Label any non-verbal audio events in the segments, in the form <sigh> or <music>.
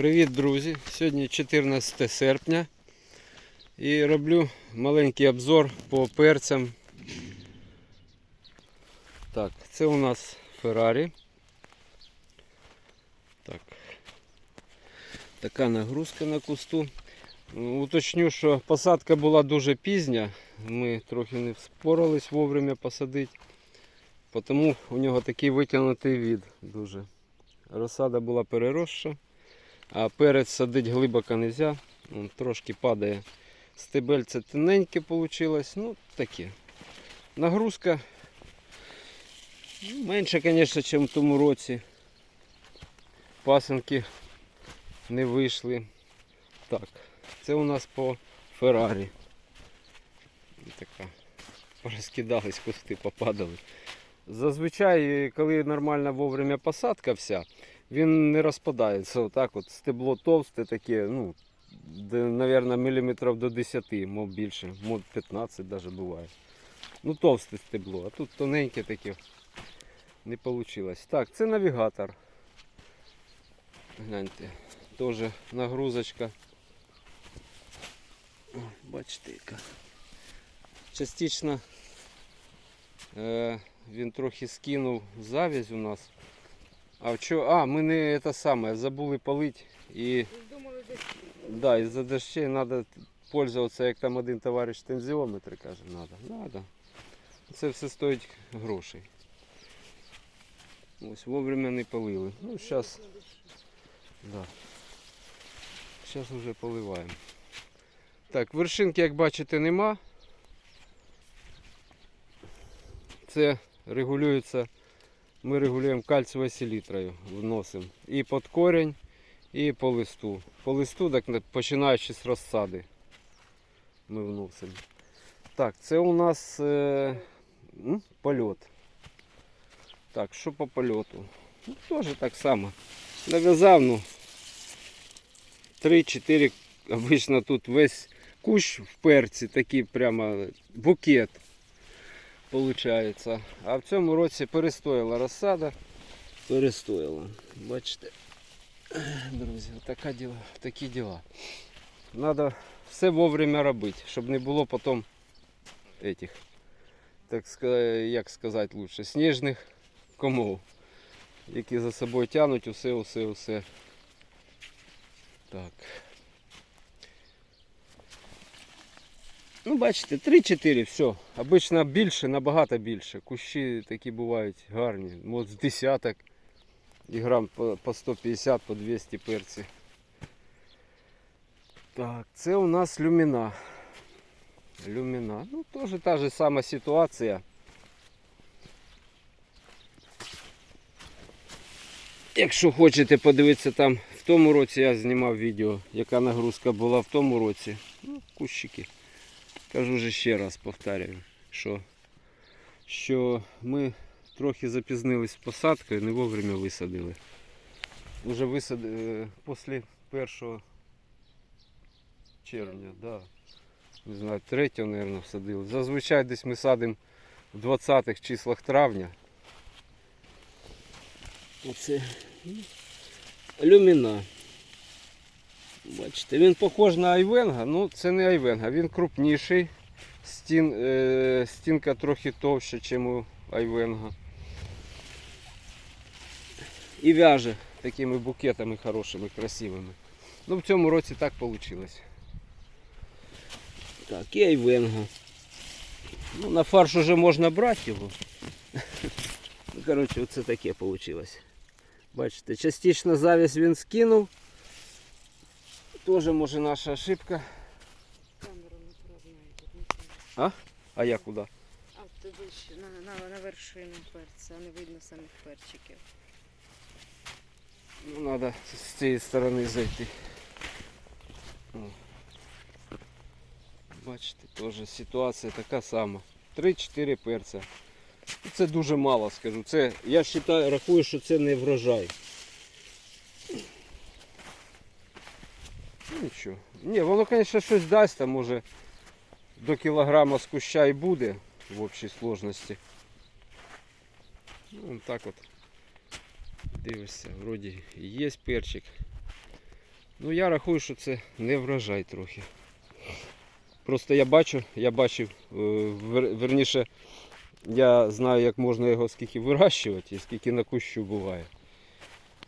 Привіт, друзі! Сьогодні 14 серпня і роблю маленький обзор по перцям. Так, це у нас Феррарі. Так. Така нагрузка на кусту. Уточню, що посадка була дуже пізня. Ми трохи не вспорались вовремя посадити. Тому у нього такий витягнутий від дуже. Розсада була переросша. А перець садить глибоко не можна. Он трошки падає. Стебельце тоненьке вийшло. Ну, таке. Нагрузка менше, звісно, ніж в тому році. Пасенки не вийшли. Так, це у нас по Феррарі. Така. Розкидались кусти, попадали. Зазвичай, коли нормальна вовремя посадка вся, він не розпадається. Отак от стебло товсте таке, ну, де, мабуть, міліметрів до 10, мов більше, мов 15 навіть буває. Ну, товсте стебло, а тут тоненьке таке не вийшло. Так, це навігатор. Гляньте, теж нагрузочка. О, Бачите, яка. Частично е, він трохи скинув завязь у нас. А чо? А, ми не це саме, забули полить і Думали, десь да, із-за дощей треба пользуватися, як там один товариш тензіометр каже, надо. Надо. Це все стоїть грошей. Ось вовремя не полили. Ну, зараз. Да. Зараз вже поливаємо. Так, вершинки, як бачите, нема. Це регулюється. Ми регулюємо кальцієвою селітрою, вносимо і під корінь, і по листу. По листу, так починаючи з розсади, ми вносимо. Так, це у нас е, польот. Так, що по польоту? Ну, теж так само. Нав'язав, ну, 3-4, обично тут весь кущ в перці, такий прямо букет получається. А в цьому році перестояла розсада. Перестояла. Бачите, друзі, така діла, такі діла. Треба все вовремя робити, щоб не було потім этих, так сказати, як сказати лучше, сніжних комов, які за собою тягнуть усе, усе, усе. Так. Ну, бачите, 3-4, все. Обично більше, набагато більше. Кущі такі бувають гарні. Ну, От з десяток і грам по, по 150, по 200 перці. Так, це у нас люміна. Люміна. Ну, теж та ж сама ситуація. Якщо хочете подивитися там, в тому році я знімав відео, яка нагрузка була в тому році. Ну, кущики. Кажу вже ще раз повторюю, що, що ми трохи запізнились з посадкою, не вовремя висадили. Уже висадили після 1 червня, да. не знаю, 3, мабуть, всадили. Зазвичай десь ми садимо в 20-х числах травня. Оце люміна. Бачите, він похож на айвенга, ну це не айвенга, він крупніший, стін, е, стінка трохи товща, ніж у айвенга. І в'яже такими букетами хорошими, красивими. Ну в цьому році так вийшло. Так, і айвенга. Ну, на фарш уже можна брати його. <laughs> Ну, коротше, оце таке вийшло. Бачите, частично завість він скинув. Тоже може наша ошибка. камеру не тут нічого. А я куди? А туди ще на, на, на вершину перця, не видно самих перчиків. Ну, треба з цієї сторони зайти. О. Бачите, теж ситуація така сама. 3-4 перця. Це дуже мало, скажу. Це, я вважаю, рахую, що це не врожай. Нічого. Ні, воно, звісно, щось дасть, там може до кілограма з куща і буде в общій сложності. Ну, так от. Дивишся, вроді є перчик. Ну я рахую, що це не врожай трохи. Просто я бачу, я бачив, е, верніше, я знаю, як можна його скільки вирощувати і скільки на кущу буває.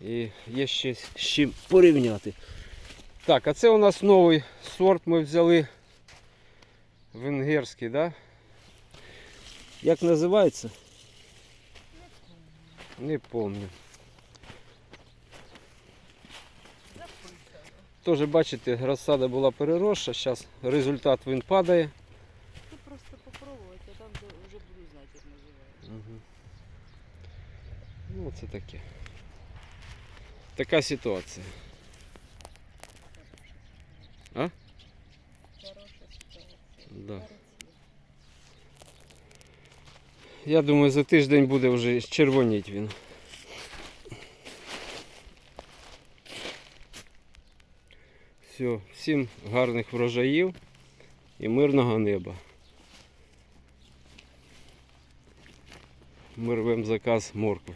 І є ще з чим порівняти. Так, а це у нас новий сорт ми взяли. Венгерський, да? Як називається? Не пам'ятаю. Теж бачите, розсада була переросша, зараз результат він падає. Тут просто попробувати, а там вже вже буду знати, як називається. Угу. Ну, це таке. Така ситуація. А? Да. Я думаю, за тиждень буде вже червоніть він. Все, всім гарних врожаїв і мирного неба. Ми рвемо заказ моркви.